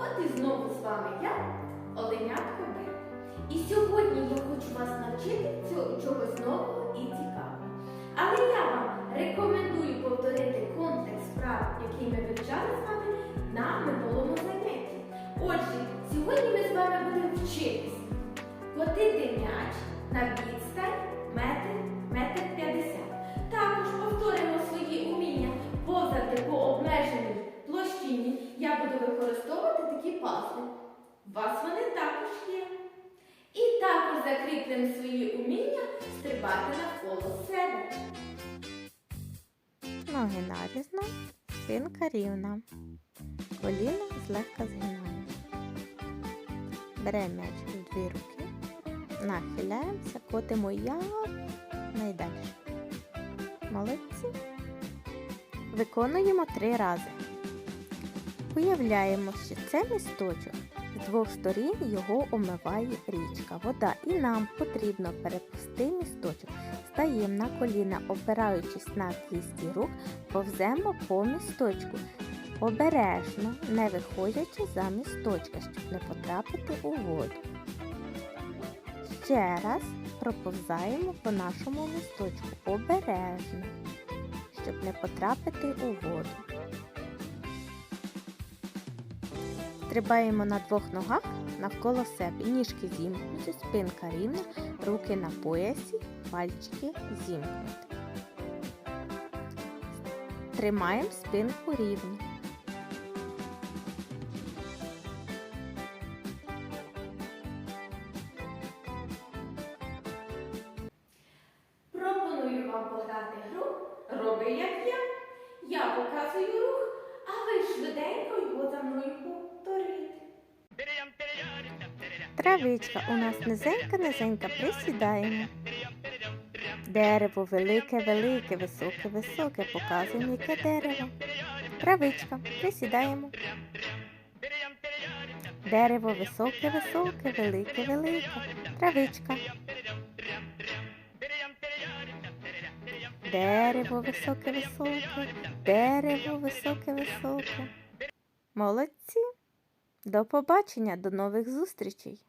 От і знову з вами я, Оленятко Бек. І сьогодні я хочу вас навчити чогось нового і цікавого. Але я вам рекомендую повторити комплекс вправ, який ми вивчали з вами на минулому занятті. Отже, сьогодні ми з вами будемо вчитись котити м'яч на відстань використовувати такі пасли. У вас вони також є. І також закріплемо свої уміння стрибати навколо себе. Ноги нарізно, спинка рівна. Коліна злегка згинаємо. Беремо м'яч в дві руки, нахиляємося, котимо як найдальше. Молодці. Виконуємо три рази. Уявляємо, що це місточок. З двох сторін його омиває річка, вода, і нам потрібно перепусти місточок. Стаємо на коліна, опираючись на кісті рук, повземо по місточку. Обережно, не виходячи за місточка, щоб не потрапити у воду. Ще раз проповзаємо по нашому місточку обережно, щоб не потрапити у воду. Стрибаємо на двох ногах навколо себе. Ніжки зімкнуті, спинка рівна, руки на поясі, пальчики зімкнуті. Тримаємо спинку рівно. Пропоную вам пограти гру Роби як я. Я показую рух, ви швиденько його за мною повторюєте. Травичка у нас низенька-низенька, присідаємо. Дерево велике, велике, високе, високе, показуємо, яке дерево. Травичка, присідаємо. Дерево високе, високе, велике, велике. Травичка. Дерево високе, високе, дерево високе, високе. Молодці! До побачення, до нових зустрічей!